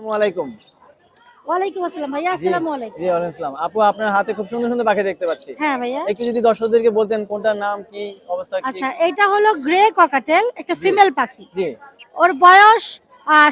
আসসালামু আলাইকুম। ওয়ালাইকুম আসসালাম ভাইয়া আসসালামু আলাইকুম। জি ওয়ালাইকুম আসসালাম। আপু আপনার হাতে খুব সুন্দর সুন্দর পাখি দেখতে পাচ্ছি। হ্যাঁ ভাইয়া। একটু যদি দর্শকদেরকে বলতেন কোনটার নাম কি অবস্থা কি? আচ্ছা এটা হলো গ্রে ককাটেল একটা ফিমেল পাখি। জি। ওর বয়স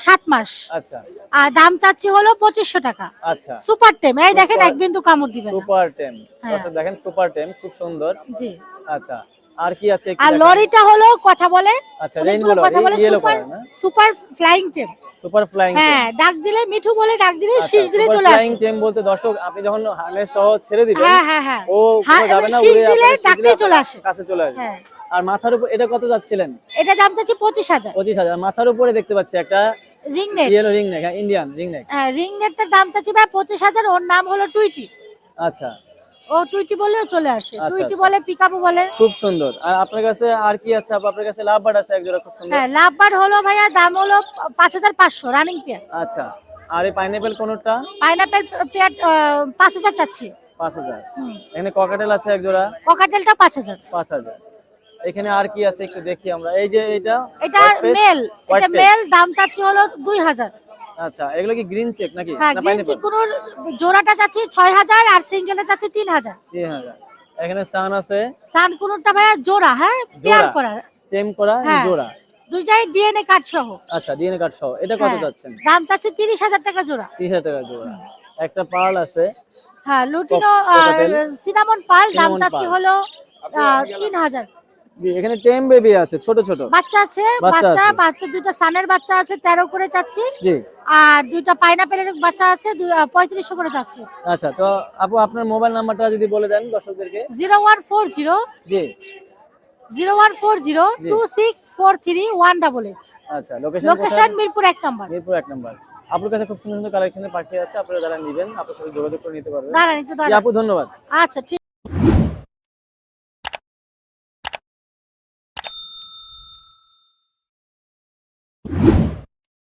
সাত মাস। আচ্ছা। আর দাম চাচ্ছি হলো পঁচিশশো টাকা। আচ্ছা। সুপার টেম এই দেখেন এক বিন্দু কামড় দিবেন। সুপার টেম। হ্যাঁ। দেখেন সুপার টেম খুব সুন্দর। জি। আচ্ছা। আর কি আছে? আর। লরিটা হলো কথা বলে আচ্ছা রেইনবো কথা বলে ইয়েলো সুপার কালার না? সুপার ফ্লাইং টেম সুপার ফ্লাইং হ্যাঁ ডাক দিলে মিঠু বলে ডাক দিলে আচ্ছা, শীষ দিলে চলে আসে। ফ্লাইং টেম বলতে দর্শক আপনি যখন সহ ছেড়ে দিবেন হ্যাঁ হ্যাঁ হ্যাঁ। ও হ্যাঁ, যাবে না উড়ে দিলে দিলে চলে আসে। কাছে চলে আসবে। হ্যাঁ। আর মাথার উপর এটা কত যাচ্ছিলেন? এটা দাম চাচ্ছি পঁচিশ হাজার। পঁচিশ হাজার। মাথার উপরে দেখতে পাচ্ছি একটা ring net yellow ring neck Indian ring neck হ্যাঁ রিং নেটটার দাম চাচ্ছি ভাই পঁচিশ হাজার ওর নাম হলো টুইটি। আচ্ছা। ও টুইটি বলেও চলে আসে। আচ্ছা, টুইটি আচ্ছা। বলে পিকআপও বলে। খুব সুন্দর। আর আপনার কাছে আর কি আছে? আপু? আপনার কাছে লাভ বার্ড আছে এক জোড়া খুব সুন্দর? হ্যাঁ লাভবার হলো ভাইয়া দাম হলো পাঁচ হাজার পাঁচশো রানিং পেয়ার আচ্ছা। আর এই পাইনাপেল কোনটা? পাইনাপেল পেয়ার পাঁচ হাজার চাচ্ছি। পাঁচ হাজার। হুম। এখানে ককাটেল আছে এক জোড়া? ককাটেলটা পাঁচ হাজার। পাঁচ হাজার। এখানে আর কি আছে একটু দেখি আমরা। এই যে এটা এটা মেল এটা মেল দাম চাচ্ছি হলো দুই হাজার। আচ্ছা এগুলো কি গ্রিন চেক নাকি? হ্যাঁ গ্রিন pineapple? চিকুনোর জোড়াটা চাচ্ছি ছয় হাজার আর সিঙ্গেলটা চাচ্ছি তিন হাজার। তিন হাজার। এখানে সান আছে। সান কুনুরটা ভাইয়া জোড়া হ্যাঁ? পেয়ার। করা। টেম করা হ্যাঁ। জোড়া। দুইটাই ডিএনএ কার্ড সহ। আচ্ছা ডিএনএ কার্ড সহ। এটা কত হ্যাঁ। যাচ্ছেন দাম চাচ্ছি তিরিশ হাজার টাকা জোড়া। তিরিশ হাজার টাকা জোড়া। একটা পার্ল আছে। হ্যাঁ লুটিনো। সিনামন পাল। দাম চাচ্ছি হলো আহ, তিন হাজার। জি, এখানে টেম বেবি আছে ছোট ছোট। বাচ্চা আছে বাচ্চা বাচ্চা। দুইটা সানের বাচ্চা আছে তেরো করে চাচ্ছি। জি। আর দুইটা পাইনাপেলের বাচ্চা আছে পঁয়ত্রিশশো করে চাচ্ছি। আচ্ছা তো আপু আপনার মোবাইল নাম্বারটা যদি বলে দেন দর্শকদেরকে। জিরো ওয়ান ফোর জিরো জি। জিরো ওয়ান ফোর জিরো জি। Two six four three one double eight. আচ্ছা লোকেশন লোকেশন মিরপুর নাম্বার। আপনার কাছে খুব সুন্দর সুন্দর কালেকশনের পাখি আছে আপনারা যারা নেবেন আপনার সাথে যোগাযোগ করে নিতে পারবেন। দাঁড়ান একটু দাঁড়ান। আপু ধন্যবাদ। আচ্ছা you